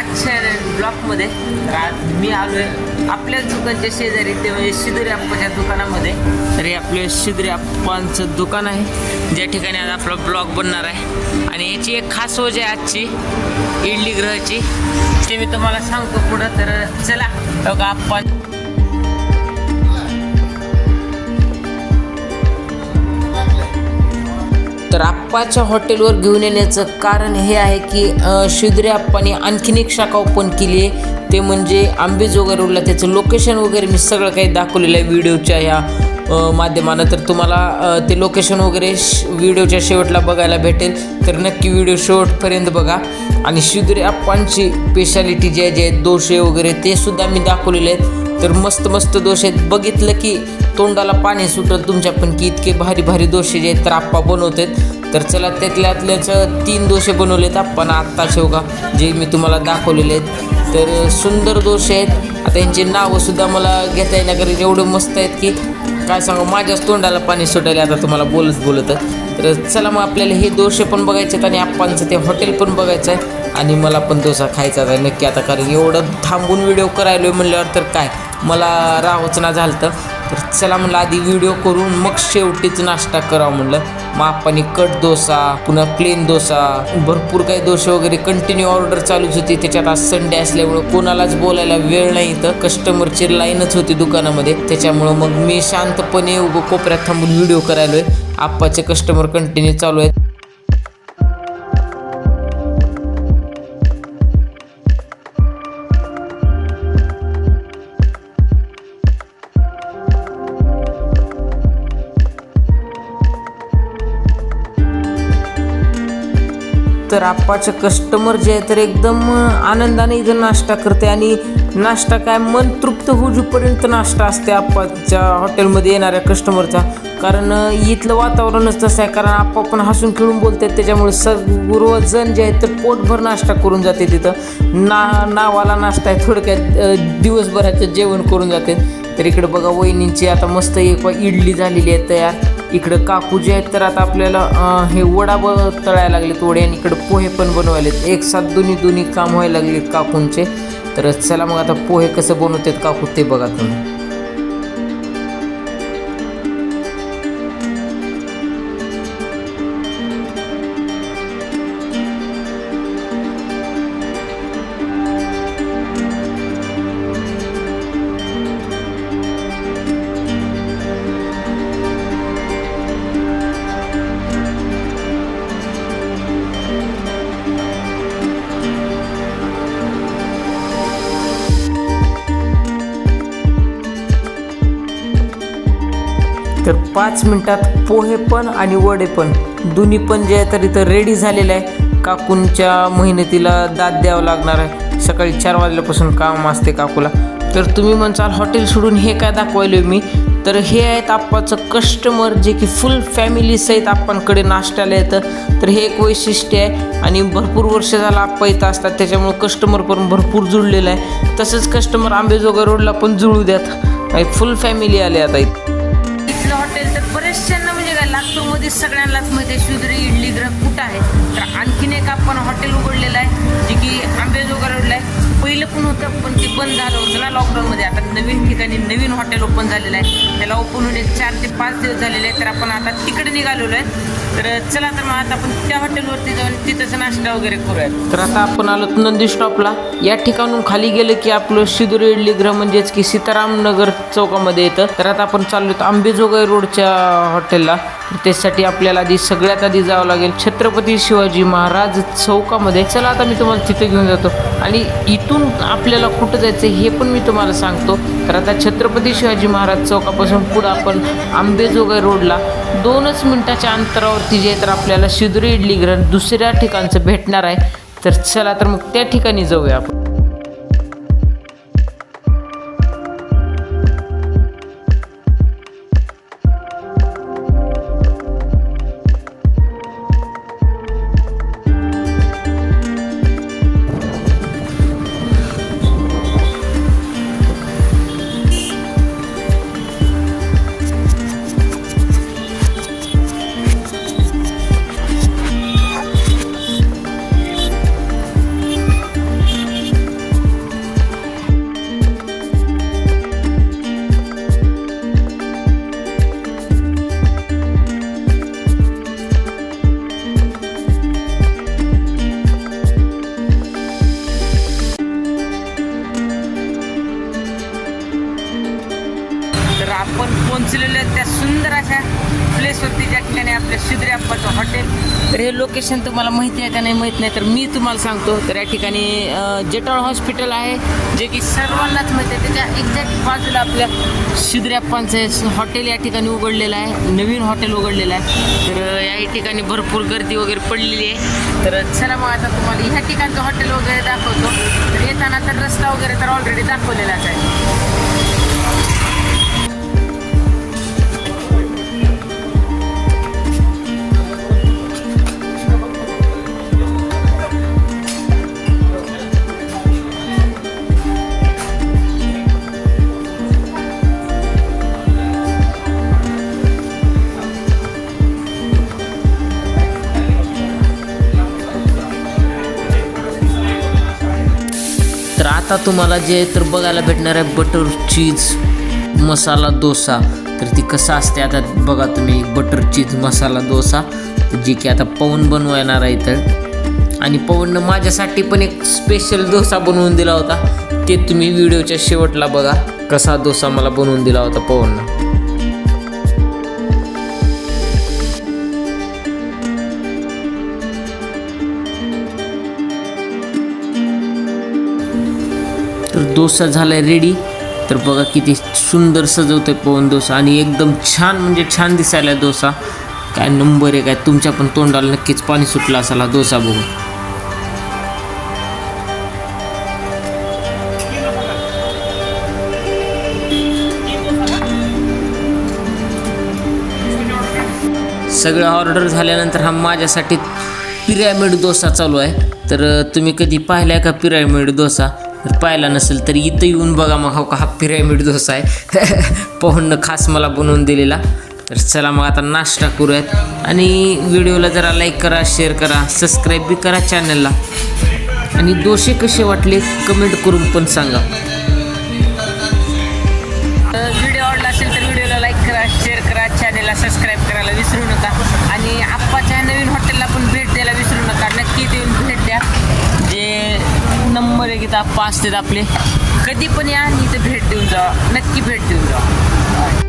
आजच्या ब्लॉकमध्ये तर आज मी आलो आहे आपल्याच दुकानच्या शेजारी ते म्हणजे शिदुरी अप्पाच्या दुकानामध्ये. तर हे आपले शिदुरी अप्पांचं दुकान आहे. ज्या ठिकाणी आज आपला ब्लॉग बनणार आहे. आणि याची एक खास वजह आहे आजची इडली ग्रहाची. ते मी तुम्हाला सांगतो पुढं तर चला. बघा अप्पा तर आप्पाच्या हॉटेलवर घेऊन येण्याचं कारण हे आहे की अ, शिदरे आप्पाने आणखीन एक शाखा ओपन केली आहे. ते म्हणजे आंबेजोगाई रोडला त्याचं लोकेशन वगैरे मी सगळं काही दाखवलेलं आहे व्हिडिओच्या ह्या माध्यमानं. तर तुम्हाला ते लोकेशन वगैरे श- व्हिडिओच्या शेवटला बघायला भेटेल. तर नक्की व्हिडिओ शेवटपर्यंत बघा. आणि शिदरे आप्पांची स्पेशालिटी जे जे आहेत दोषे वगैरे ते सुद्धा मी दाखवलेले आहेत. तर मस्त मस्त दोष आहेत. बघितलं की तोंडाला पाणी सुटत तुमच्या पण की इतके भारी भारी दोषे जे आहेत तर आप्पा बनवतात. तर चला त्यातल्यातल्याच तीन दोषे बनवलेत आप्पानं आत्ता शेवगा जे मी तुम्हाला दाखवलेले आहेत. तर सुंदर दोष आहेत. आता यांची नावंसुद्धा मला घेता येण्याकरिता एवढं मस्त आहेत की काय सांगू माझ्याच तोंडाला पाणी सुटायला आता तुम्हाला बोलत बोलत. तर चला मग आपल्याला हे दोषे पण बघायचे आहेत आणि आप्पांचं ते हॉटेल पण बघायचं आहे. आणि मला पण डोसा खायचा आहे नक्की आता कारण एवढं थांबून व्हिडिओ करायलो म्हणल्यावर तर काय मला राहोच ना झालं तर तर चला म्हणलं आधी व्हिडिओ करून मग शेवटीच नाश्ता करावं म्हणलं. मग आपण कट डोसा पुन्हा प्लेन डोसा भरपूर काही डोसे वगैरे कंटिन्यू ऑर्डर चालूच होती. त्याच्यात आज संडे असल्यामुळं कोणालाच बोलायला वेळ नाही इथं. कस्टमरची लाईनच होती दुकानामध्ये. त्याच्यामुळं मग मी शांतपणे उभं कोपऱ्यात थांबून व्हिडिओ करायलोय. आप्पाचे कस्टमर कंटिन्यू चालू आहेत. तर आप्पाचं कस्टमर जे आहे तर एकदम आनंदाने इथं नाश्ता करते आणि नाश्ता काय मन तृप्त होऊपर्यंत नाश्ता असते आप्पाच्या हॉटेलमध्ये येणाऱ्या कस्टमरचा कारण इथलं वातावरणच तसं आहे कारण आप्पा पण हसून खेळून बोलतात त्याच्यामुळे सर्वजण जे आहेत तर पोटभर नाश्ता करून जाते तिथं. ना नावाला नाश्ता आहे थोडक्यात दिवसभराचं जेवण करून जाते. तर इकडे बघा वहिनींची आता मस्त एक इडली झालेली आहे तयार. इकडं काकू जे आहेत तर आता आपल्याला हे वडा ब तळायला लागलेत वडे आणि इकडं पोहे पण बनवायलेत. एक साथ दोन्ही दोन्ही काम व्हायला लागलेत काकूंचे. तर चला मग आता पोहे कसं बनवतात काकू ते बघा तुम्ही. तर पाच मिनटात पोहे पण आणि वडे पण. दोन्ही पण जे आहे तर इथं रेडी झालेलं आहे. काकूंच्या मेहनतीला दाद द्यावं लागणार आहे. सकाळी चार वाजल्यापासून काम असते काकूला. तर तुम्ही म्हणसाल हॉटेल सोडून हे काय दाखवायलो मी? तर हे आहेत आप्पाचं कस्टमर जे की फुल फॅमिली सहित आप्पांकडे नाश्त्याला येतं. तर हे एक वैशिष्ट्य आहे. आणि भरपूर वर्ष झालं आप्पा इथं असतात. त्याच्यामुळं कस्टमर पण भरपूर जुळलेलं आहे. तसंच कस्टमर आंबेजोगा रोडला पण जुळू द्यात. फुल फॅमिली आले आता इथं. इथलं हॉटेल तर बरेचशांना म्हणजे काय लातूरमध्ये सगळ्यांनाच माहिती आहे शुद्री इडली ग्रह कुठं आहे? तर आणखीन एक आपण हॉटेल उघडलेलं आहे जे की आंबेजोगाई रोडला आहे. पहिलं पण होतं पण ते बंद झालं होतं ना लॉकडाऊनमध्ये आता नवीन ठिकाणी नवीन हॉटेल ओपन झालेलं आहे. त्याला ओपन होणे चार ते पाच दिवस झालेले आहेत. तर आपण आता तिकडे निघालेलो आहे. तर चला तर मग आता आपण त्या हॉटेलवरती जाऊन तिथंच नाश्ता वगैरे करूयात. तर आता आपण आलो नंदी स्टॉपला या ठिकाणून खाली गेलं की आपलं शिदुरी इडली ग्रह म्हणजेच की सीताराम नगर चौकामध्ये येतं. तर आता आपण चाललो आंबेजोगाई रोडच्या हॉटेलला त्यासाठी आपल्याला आधी सगळ्यात आधी जावं लागेल छत्रपती शिवाजी महाराज चौकामध्ये. चला आता मी तुम्हाला तिथे घेऊन जातो. आणि इथून आपल्याला कुठं जायचं हे पण मी तुम्हाला सांगतो. तर आता छत्रपती शिवाजी महाराज चौकापासून पुढं आपण आंबेजोगाई रोडला दोनच मिनटाच्या अंतरावरती जे तर आपल्याला शिदुरी इडली ग्रह दुसऱ्या ठिकाणचं भेटणार आहे. तर चला तर मग त्या ठिकाणी जाऊया आपण. आपण पोहोचलेलो त्या सुंदर अशा प्लेसवरती ज्या ठिकाणी आपल्या शिद्रेप्पाचं हॉटेल तर हे लोकेशन तुम्हाला माहिती आहे का नाही माहीत नाही तर मी तुम्हाला सांगतो. तर या ठिकाणी जेटाळ हॉस्पिटल आहे जे की सर्वांनाच माहिती आहे. त्याच्या एक्झॅक्ट बाजूला आपल्या शिद्रेप्पांचं हॉटेल या ठिकाणी उघडलेलं आहे. नवीन हॉटेल उघडलेलं आहे. तर या ठिकाणी भरपूर गर्दी वगैरे पडलेली आहे. तर चला मग आता तुम्हाला ह्या ठिकाणचं हॉटेल वगैरे दाखवतो. तर येताना तर रस्ता वगैरे तर ऑलरेडी दाखवलेलाच आहे. आता तुम्हाला जे तर बघायला भेटणार आहे बटर चीज मसाला डोसा. तर ती कसं असते आता बघा तुम्ही बटर चीज मसाला डोसा जी की आता पवन बनवणार आहे तर आणि पवननं माझ्यासाठी पण एक स्पेशल डोसा बनवून दिला होता. ते तुम्ही व्हिडिओच्या शेवटला बघा कसा डोसा मला बनवून दिला होता पवननं. तर डोसा आहे रेडी तर बघा किती सुंदर सजवतोय पवन डोसा आणि एकदम छान म्हणजे छान दिसायला डोसा. काय नंबर आहे काय तुमच्या पण तोंडाला नक्कीच पाणी सुटलं असाल डोसा बघून. सगळं ऑर्डर झाल्यानंतर हा माझ्यासाठी पिरॅमिड डोसा चालू आहे. तर तुम्ही कधी पाहिला आहे का पिरॅमिड डोसा? पाहिला नसेल तर इथं येऊन बघा मग हो का हा पिरॅमिड डोसा आहे. पवननं खास मला बनवून दिलेला. तर चला मग आता नाश्ता करूयात. आणि व्हिडिओला जरा लाईक करा शेअर करा सबस्क्राईब बी करा चॅनलला आणि दोषे कसे वाटले कमेंट करून पण सांगा. व्हिडिओ आवडला असेल तर व्हिडिओला लाईक करा शेअर करा चॅनलला सबस्क्राईब करा. देतात पास देत आपले. कधी पण या आणि इथं भेट देऊन जा नक्की भेट देऊन जा